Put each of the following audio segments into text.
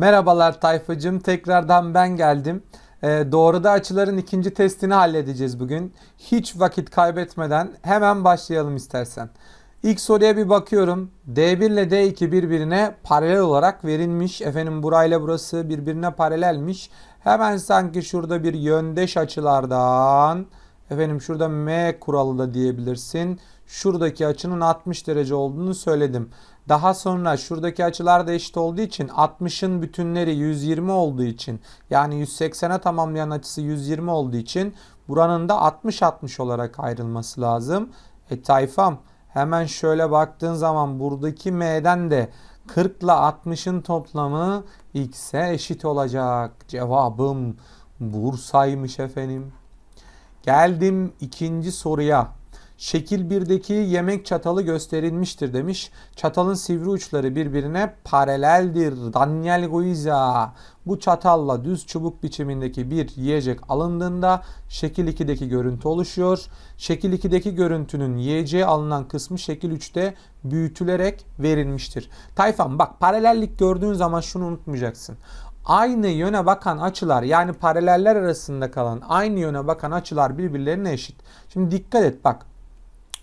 Merhabalar Tayfacığım. Tekrardan ben geldim. Ee, doğruda açıların ikinci testini halledeceğiz bugün. Hiç vakit kaybetmeden hemen başlayalım istersen. İlk soruya bir bakıyorum. D1 ile D2 birbirine paralel olarak verilmiş. Efendim burayla burası birbirine paralelmiş. Hemen sanki şurada bir yöndeş açılardan efendim şurada M kuralı da diyebilirsin. Şuradaki açının 60 derece olduğunu söyledim. Daha sonra şuradaki açılar da eşit olduğu için 60'ın bütünleri 120 olduğu için yani 180'e tamamlayan açısı 120 olduğu için buranın da 60-60 olarak ayrılması lazım. E tayfam hemen şöyle baktığın zaman buradaki M'den de 40 ile 60'ın toplamı X'e eşit olacak. Cevabım Bursa'ymış efendim. Geldim ikinci soruya. Şekil 1'deki yemek çatalı gösterilmiştir demiş. Çatalın sivri uçları birbirine paraleldir. Daniel Guiza. Bu çatalla düz çubuk biçimindeki bir yiyecek alındığında şekil 2'deki görüntü oluşuyor. Şekil 2'deki görüntünün yiyeceğe alınan kısmı şekil 3'te büyütülerek verilmiştir. Tayfan bak paralellik gördüğün zaman şunu unutmayacaksın aynı yöne bakan açılar yani paraleller arasında kalan aynı yöne bakan açılar birbirlerine eşit. Şimdi dikkat et bak.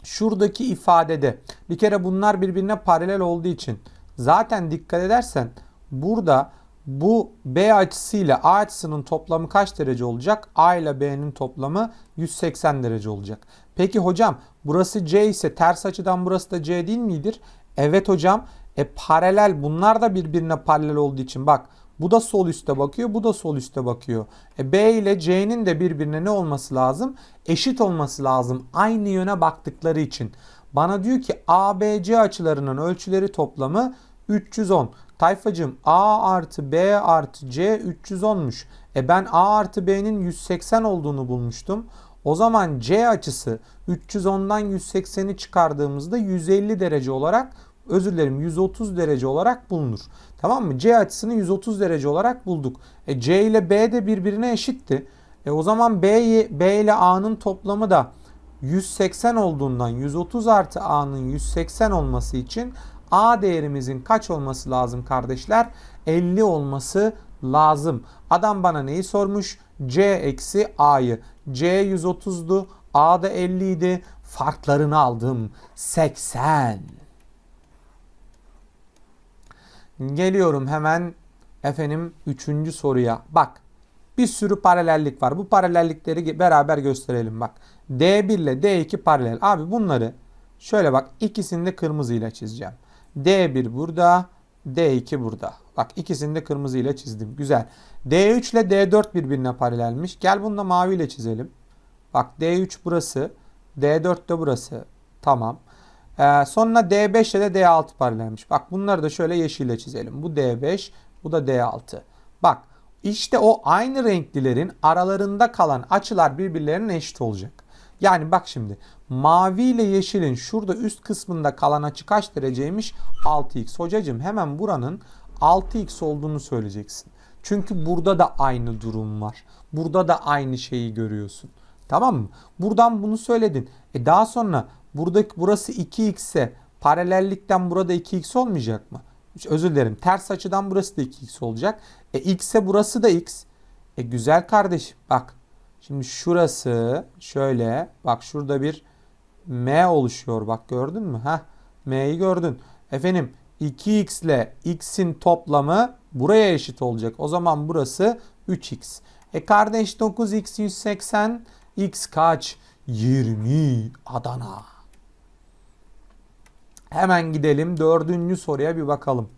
Şuradaki ifadede bir kere bunlar birbirine paralel olduğu için zaten dikkat edersen burada bu B açısıyla A açısının toplamı kaç derece olacak? A ile B'nin toplamı 180 derece olacak. Peki hocam burası C ise ters açıdan burası da C değil midir? Evet hocam. E paralel bunlar da birbirine paralel olduğu için bak bu da sol üste bakıyor, bu da sol üste bakıyor. E B ile C'nin de birbirine ne olması lazım? Eşit olması lazım. Aynı yöne baktıkları için. Bana diyor ki ABC açılarının ölçüleri toplamı 310. Tayfacığım A artı B artı C 310'muş. E ben A artı B'nin 180 olduğunu bulmuştum. O zaman C açısı 310'dan 180'i çıkardığımızda 150 derece olarak özür dilerim 130 derece olarak bulunur. Tamam mı? C açısını 130 derece olarak bulduk. E, C ile B de birbirine eşitti. E, o zaman B, B ile A'nın toplamı da 180 olduğundan 130 artı A'nın 180 olması için A değerimizin kaç olması lazım kardeşler? 50 olması lazım. Adam bana neyi sormuş? C eksi A'yı. C 130'du. A da 50 idi. Farklarını aldım. 80. Geliyorum hemen efendim üçüncü soruya. Bak bir sürü paralellik var. Bu paralellikleri beraber gösterelim bak. D1 ile D2 paralel. Abi bunları şöyle bak ikisini de kırmızıyla çizeceğim. D1 burada, D2 burada. Bak ikisini de kırmızıyla çizdim. Güzel. D3 ile D4 birbirine paralelmiş. Gel bunu da maviyle çizelim. Bak D3 burası, D4 de burası. Tamam. Ee, sonra D5 ile de D6 paralelmiş. Bak bunları da şöyle yeşille çizelim. Bu D5, bu da D6. Bak işte o aynı renklilerin aralarında kalan açılar birbirlerine eşit olacak. Yani bak şimdi mavi ile yeşilin şurada üst kısmında kalan açı kaç dereceymiş? 6x. Hocacığım hemen buranın 6x olduğunu söyleyeceksin. Çünkü burada da aynı durum var. Burada da aynı şeyi görüyorsun. Tamam mı? Buradan bunu söyledin. E daha sonra buradaki burası 2x ise paralellikten burada 2x olmayacak mı? Özür dilerim. Ters açıdan burası da 2x olacak. E x'e burası da x. E güzel kardeşim bak. Şimdi şurası şöyle bak şurada bir m oluşuyor bak gördün mü? Heh, m'yi gördün. Efendim 2x ile x'in toplamı buraya eşit olacak. O zaman burası 3x. E kardeş 9x 180 x kaç? 20 Adana. Hemen gidelim dördüncü soruya bir bakalım.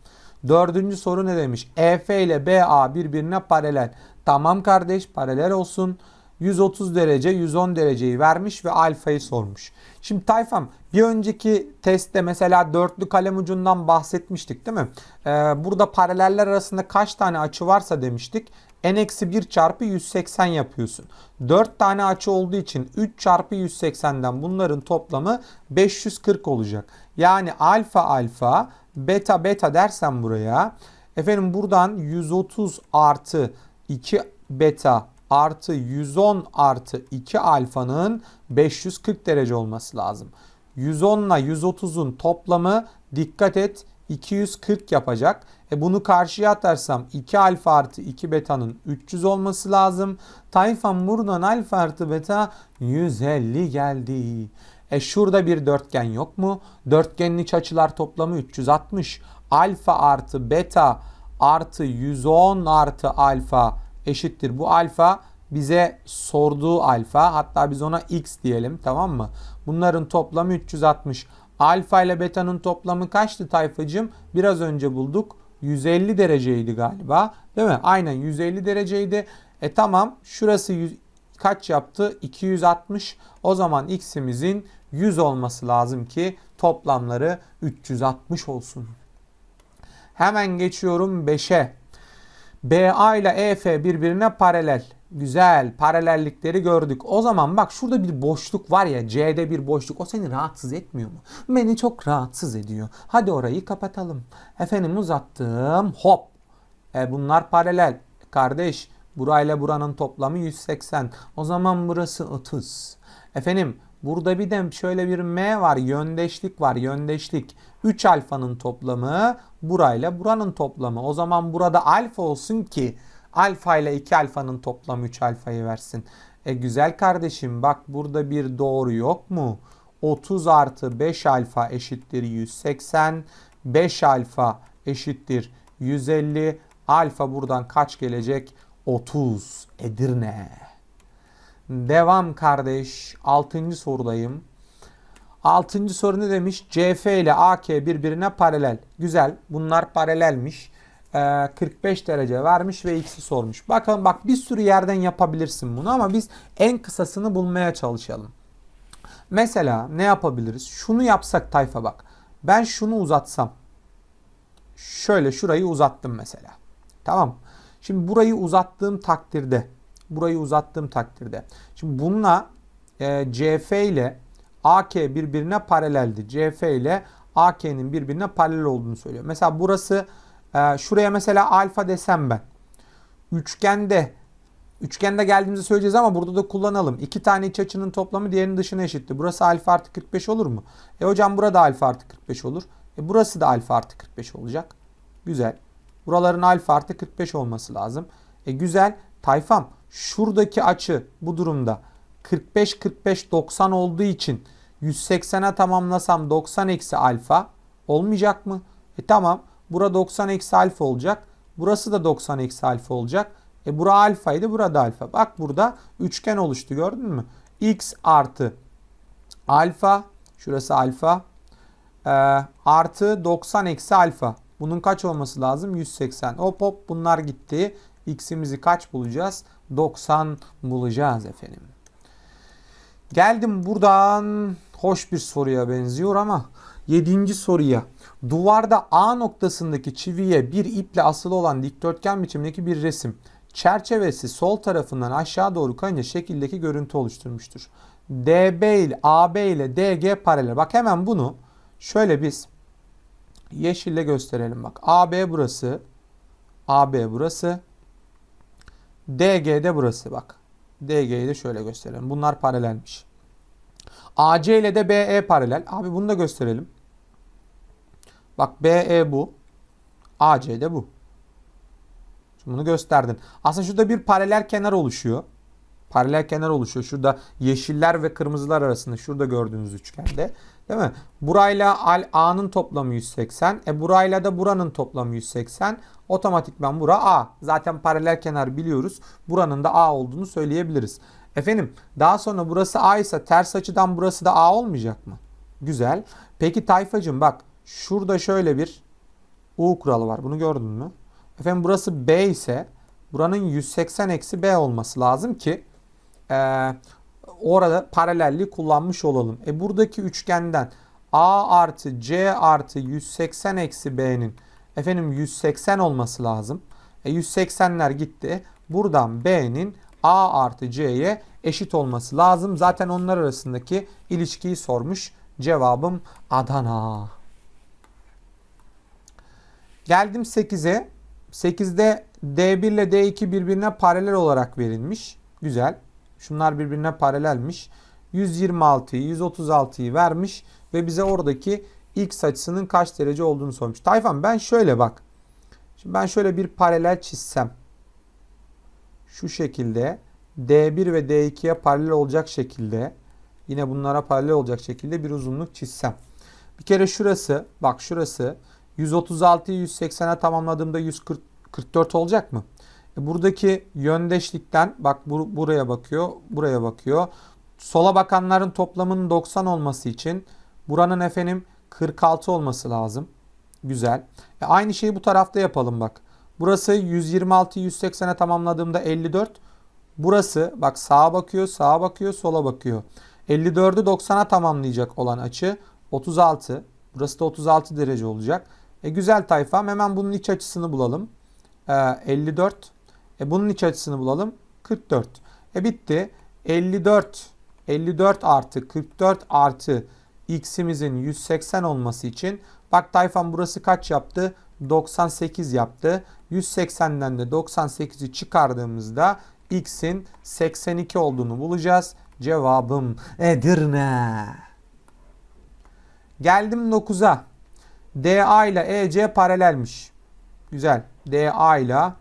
Dördüncü soru ne demiş? EF ile BA birbirine paralel. Tamam kardeş paralel olsun. 130 derece 110 dereceyi vermiş ve alfayı sormuş. Şimdi Tayfam bir önceki testte mesela dörtlü kalem ucundan bahsetmiştik değil mi? Ee, burada paraleller arasında kaç tane açı varsa demiştik. n-1 çarpı 180 yapıyorsun. 4 tane açı olduğu için 3 çarpı 180'den bunların toplamı 540 olacak. Yani alfa alfa beta beta dersen buraya efendim buradan 130 artı 2 beta artı 110 artı 2 alfanın 540 derece olması lazım. 110 ile 130'un toplamı dikkat et 240 yapacak. E bunu karşıya atarsam 2 alfa artı 2 betanın 300 olması lazım. Tayfan buradan alfa artı beta 150 geldi. E şurada bir dörtgen yok mu? Dörtgenin iç açılar toplamı 360. Alfa artı beta artı 110 artı alfa eşittir. Bu alfa bize sorduğu alfa hatta biz ona x diyelim tamam mı? Bunların toplamı 360. Alfa ile beta'nın toplamı kaçtı tayfacım? Biraz önce bulduk. 150 dereceydi galiba. Değil mi? Aynen 150 dereceydi. E tamam şurası 100, kaç yaptı? 260. O zaman x'imizin 100 olması lazım ki toplamları 360 olsun. Hemen geçiyorum 5'e. BA ile EF birbirine paralel. Güzel paralellikleri gördük. O zaman bak şurada bir boşluk var ya C'de bir boşluk. O seni rahatsız etmiyor mu? Beni çok rahatsız ediyor. Hadi orayı kapatalım. Efendim uzattım. Hop. E bunlar paralel. Kardeş burayla buranın toplamı 180. O zaman burası 30. Efendim burada bir de şöyle bir M var. Yöndeşlik var. Yöndeşlik. 3 alfanın toplamı burayla buranın toplamı. O zaman burada alfa olsun ki alfa ile 2 alfanın toplamı 3 alfayı versin. E güzel kardeşim bak burada bir doğru yok mu? 30 artı 5 alfa eşittir 180. 5 alfa eşittir 150. Alfa buradan kaç gelecek? 30 Edirne. Devam kardeş. 6. sorudayım. Altıncı soru ne demiş? CF ile AK birbirine paralel. Güzel. Bunlar paralelmiş. Ee, 45 derece vermiş ve x'i sormuş. Bakalım bak bir sürü yerden yapabilirsin bunu ama biz en kısasını bulmaya çalışalım. Mesela ne yapabiliriz? Şunu yapsak tayfa bak. Ben şunu uzatsam. Şöyle şurayı uzattım mesela. Tamam. Şimdi burayı uzattığım takdirde burayı uzattığım takdirde. Şimdi bununla e, CF ile AK birbirine paraleldi. CF ile AK'nin birbirine paralel olduğunu söylüyor. Mesela burası e, şuraya mesela alfa desem ben. Üçgende üçgende geldiğimizi söyleyeceğiz ama burada da kullanalım. İki tane iç açının toplamı diğerinin dışına eşitti. Burası alfa artı 45 olur mu? E hocam burada alfa artı 45 olur. E burası da alfa artı 45 olacak. Güzel. Buraların alfa artı 45 olması lazım. E güzel. Tayfam şuradaki açı bu durumda 45 45 90 olduğu için 180'e tamamlasam 90 eksi alfa olmayacak mı? E tamam. Bura 90 eksi alfa olacak. Burası da 90 eksi alfa olacak. E bura alfaydı burada alfa. Bak burada üçgen oluştu gördün mü? x artı alfa şurası alfa e, artı 90 eksi alfa. Bunun kaç olması lazım? 180. Hop hop bunlar gitti. X'imizi kaç bulacağız? 90 bulacağız efendim. Geldim buradan hoş bir soruya benziyor ama 7. soruya. Duvarda A noktasındaki çiviye bir iple asılı olan dikdörtgen biçimindeki bir resim. Çerçevesi sol tarafından aşağı doğru kayınca şekildeki görüntü oluşturmuştur. DB ile AB ile DG paralel. Bak hemen bunu şöyle biz yeşille gösterelim bak. AB burası. AB burası. DG'de burası bak. DG'yi de şöyle gösterelim. Bunlar paralelmiş. AC ile de BE paralel. Abi bunu da gösterelim. Bak BE bu. AC de bu. Şimdi bunu gösterdin. Aslında şurada bir paralel kenar oluşuyor. Paralel kenar oluşuyor. Şurada yeşiller ve kırmızılar arasında. Şurada gördüğünüz üçgende. Değil mi? Burayla A'nın toplamı 180. E burayla da buranın toplamı 180. Otomatikman bura A. Zaten paralel kenar biliyoruz. Buranın da A olduğunu söyleyebiliriz. Efendim daha sonra burası A ise ters açıdan burası da A olmayacak mı? Güzel. Peki tayfacım bak şurada şöyle bir U kuralı var. Bunu gördün mü? Efendim burası B ise buranın 180 eksi B olması lazım ki e, orada paralelliği kullanmış olalım. E buradaki üçgenden A artı C artı 180 eksi B'nin efendim 180 olması lazım. E 180'ler gitti. Buradan B'nin A artı C'ye eşit olması lazım. Zaten onlar arasındaki ilişkiyi sormuş. Cevabım Adana. Geldim 8'e. 8'de D1 ile D2 birbirine paralel olarak verilmiş. Güzel. Şunlar birbirine paralelmiş. 126'yı 136'yı vermiş ve bize oradaki x açısının kaç derece olduğunu sormuş. Tayfan ben şöyle bak. Şimdi ben şöyle bir paralel çizsem. Şu şekilde D1 ve D2'ye paralel olacak şekilde yine bunlara paralel olacak şekilde bir uzunluk çizsem. Bir kere şurası bak şurası 136'yı 180'e tamamladığımda 144 olacak mı? E buradaki yöndeşlikten bak bu, buraya bakıyor, buraya bakıyor. Sola bakanların toplamının 90 olması için buranın efendim 46 olması lazım. Güzel. E aynı şeyi bu tarafta yapalım bak. Burası 126 180'e tamamladığımda 54. Burası bak sağa bakıyor, sağa bakıyor, sola bakıyor. 54'ü 90'a tamamlayacak olan açı 36. Burası da 36 derece olacak. E güzel tayfam. Hemen bunun iç açısını bulalım. E, 54. E bunun iç açısını bulalım. 44. E bitti. 54 54 artı 44 artı x'imizin 180 olması için bak tayfam burası kaç yaptı? 98 yaptı. 180'den de 98'i çıkardığımızda x'in 82 olduğunu bulacağız. Cevabım Edirne. Geldim 9'a. DA ile EC paralelmiş. Güzel. DA ile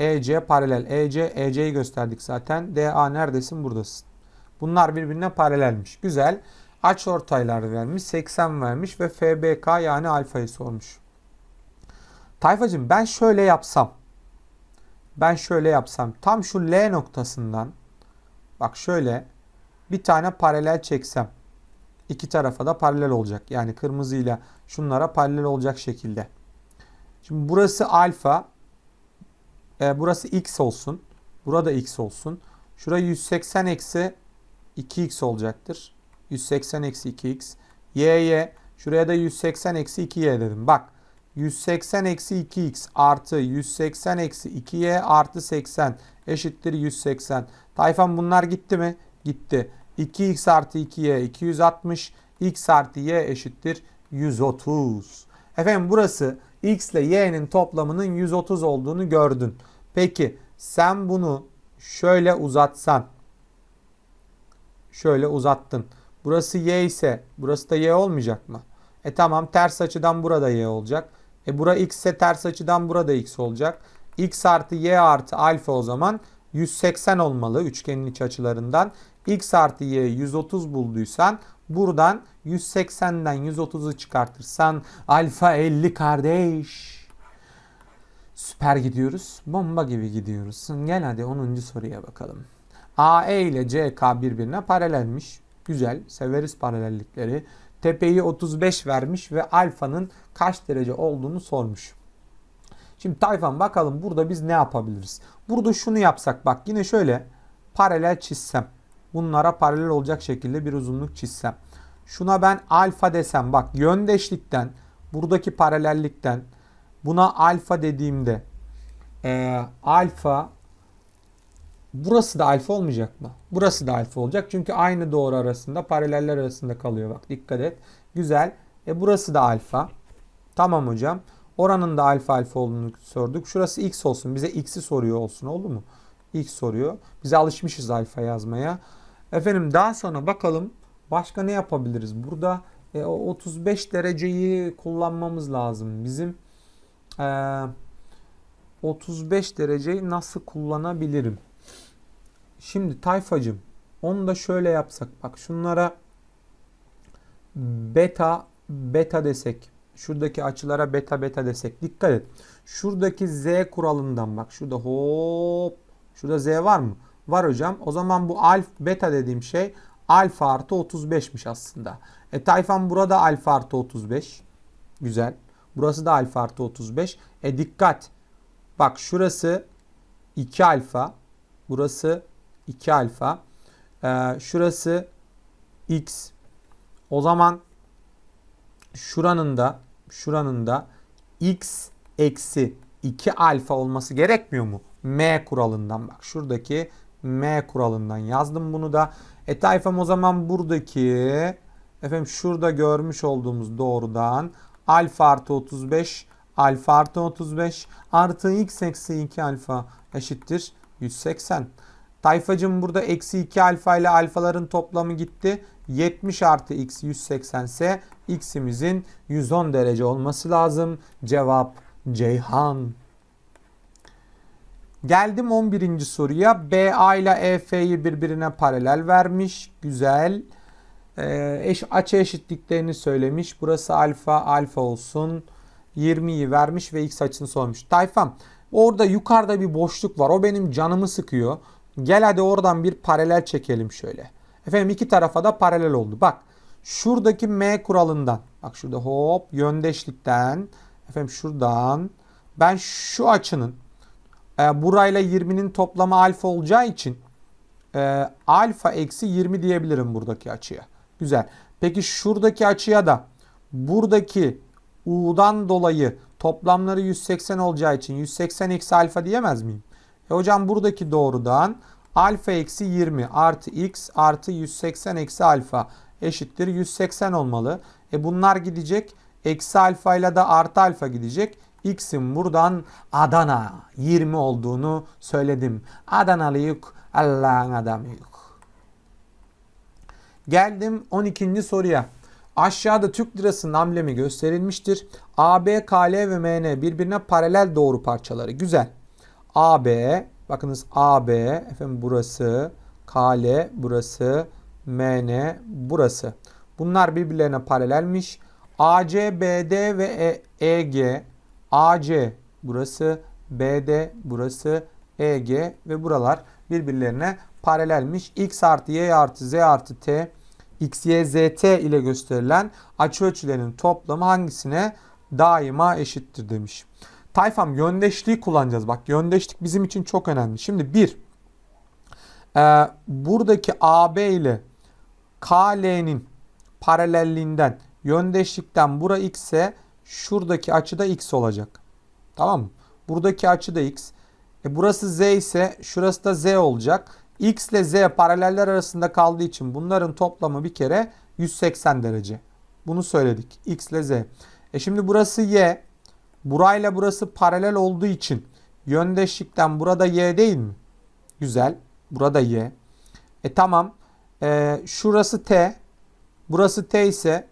EC paralel. EC, EC'yi gösterdik zaten. DA neredesin? Buradasın. Bunlar birbirine paralelmiş. Güzel. Aç ortaylar vermiş. 80 vermiş ve FBK yani alfayı sormuş. Tayfacım ben şöyle yapsam. Ben şöyle yapsam. Tam şu L noktasından bak şöyle bir tane paralel çeksem. iki tarafa da paralel olacak. Yani kırmızıyla şunlara paralel olacak şekilde. Şimdi burası alfa. E, burası x olsun. Burada x olsun. Şurayı 180 eksi 2x olacaktır. 180 eksi 2x. y'ye şuraya da 180 eksi 2y dedim. Bak 180 eksi 2x artı 180 eksi 2y artı 80 eşittir 180. Tayfan bunlar gitti mi? Gitti. 2x artı 2y 260. x artı y eşittir 130. Efendim burası x ile y'nin toplamının 130 olduğunu gördün. Peki sen bunu şöyle uzatsan. Şöyle uzattın. Burası y ise burası da y olmayacak mı? E tamam ters açıdan burada y olacak. E bura x ise ters açıdan burada x olacak. x artı y artı alfa o zaman 180 olmalı üçgenin iç açılarından. x artı y 130 bulduysan buradan 180'den 130'u çıkartırsan alfa 50 kardeş. Süper gidiyoruz. Bomba gibi gidiyoruz. Gel hadi 10. soruya bakalım. AE ile CK birbirine paralelmiş. Güzel. Severiz paralellikleri. Tepeyi 35 vermiş ve alfanın kaç derece olduğunu sormuş. Şimdi Tayfan bakalım burada biz ne yapabiliriz? Burada şunu yapsak bak yine şöyle paralel çizsem. Bunlara paralel olacak şekilde bir uzunluk çizsem. Şuna ben alfa desem bak yöndeşlikten buradaki paralellikten buna alfa dediğimde e, alfa burası da alfa olmayacak mı? Burası da alfa olacak. Çünkü aynı doğru arasında paraleller arasında kalıyor. Bak dikkat et. Güzel. E burası da alfa. Tamam hocam. Oranın da alfa alfa olduğunu sorduk. Şurası x olsun. Bize x'i soruyor olsun. Oldu mu? X soruyor. Bize alışmışız alfa yazmaya. Efendim daha sonra bakalım başka ne yapabiliriz? Burada e, 35 dereceyi kullanmamız lazım. Bizim e, 35 dereceyi nasıl kullanabilirim? Şimdi tayfacım onu da şöyle yapsak. Bak şunlara beta beta desek. Şuradaki açılara beta beta desek. Dikkat et. Şuradaki z kuralından bak. Şurada hop. Şurada z var mı? Var hocam. O zaman bu alf beta dediğim şey alfa artı 35'miş aslında. E tayfan burada alfa artı 35. Güzel. Burası da alfa artı 35. E dikkat. Bak şurası 2 alfa. Burası 2 alfa. Ee, şurası x. O zaman şuranın da şuranın da x eksi 2 alfa olması gerekmiyor mu? M kuralından bak. Şuradaki M kuralından yazdım bunu da. E tayfam o zaman buradaki efendim şurada görmüş olduğumuz doğrudan alfa artı 35 alfa artı 35 artı x eksi 2 alfa eşittir 180. Tayfacım burada eksi 2 alfa ile alfaların toplamı gitti. 70 artı x 180 ise x'imizin 110 derece olması lazım. Cevap Ceyhan. Geldim 11. soruya. BA ile EF'yi birbirine paralel vermiş. Güzel. Ee, eş, açı eşitliklerini söylemiş. Burası alfa alfa olsun. 20'yi vermiş ve x açısını sormuş. Tayfam orada yukarıda bir boşluk var. O benim canımı sıkıyor. Gel hadi oradan bir paralel çekelim şöyle. Efendim iki tarafa da paralel oldu. Bak şuradaki M kuralından. Bak şurada hop yöndeşlikten. Efendim şuradan. Ben şu açının e, burayla 20'nin toplamı alfa olacağı için e, alfa eksi 20 diyebilirim buradaki açıya. Güzel. Peki şuradaki açıya da buradaki u'dan dolayı toplamları 180 olacağı için 180 eksi alfa diyemez miyim? E hocam buradaki doğrudan alfa eksi 20 artı x artı 180 eksi alfa eşittir 180 olmalı. E bunlar gidecek. Eksi alfa ile de artı alfa gidecek. X'in buradan Adana 20 olduğunu söyledim. Adanalıyık Allah'ın adamıyık. Geldim 12. soruya. Aşağıda Türk lirasının amblemi gösterilmiştir. AB, KL ve MN birbirine paralel doğru parçaları. Güzel. AB, bakınız AB, efendim burası, KL burası, MN burası. Bunlar birbirlerine paralelmiş. AC, BD ve E- EG, AC burası, BD burası, EG ve buralar birbirlerine paralelmiş. X artı Y artı Z artı T X, Y, Z, T ile gösterilen açı ölçülerinin toplamı hangisine daima eşittir demiş. Tayfam yöndeşliği kullanacağız. Bak yöndeşlik bizim için çok önemli. Şimdi bir e, buradaki AB ile KL'nin paralelliğinden yöndeşlikten bura x ise şuradaki açı da x olacak. Tamam mı? Buradaki açı da x. E burası z ise şurası da z olacak. X ile Z paraleller arasında kaldığı için bunların toplamı bir kere 180 derece. Bunu söyledik. X ile Z. E şimdi burası Y. Burayla burası paralel olduğu için yöndeşlikten burada Y değil mi? Güzel. Burada Y. E tamam. E, şurası T. Burası T ise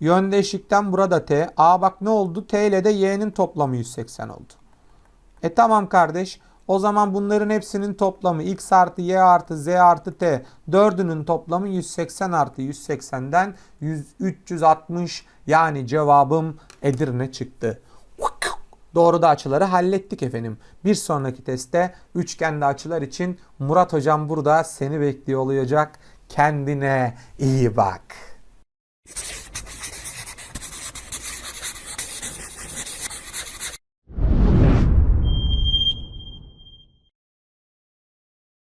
yöndeşlikten burada T. Aa bak ne oldu? T ile de Y'nin toplamı 180 oldu. E tamam kardeş. O zaman bunların hepsinin toplamı x artı y artı z artı t. Dördünün toplamı 180 artı 180'den 100, 360 yani cevabım Edirne çıktı. Doğru da açıları hallettik efendim. Bir sonraki testte üçgende açılar için Murat hocam burada seni bekliyor olacak. Kendine iyi bak.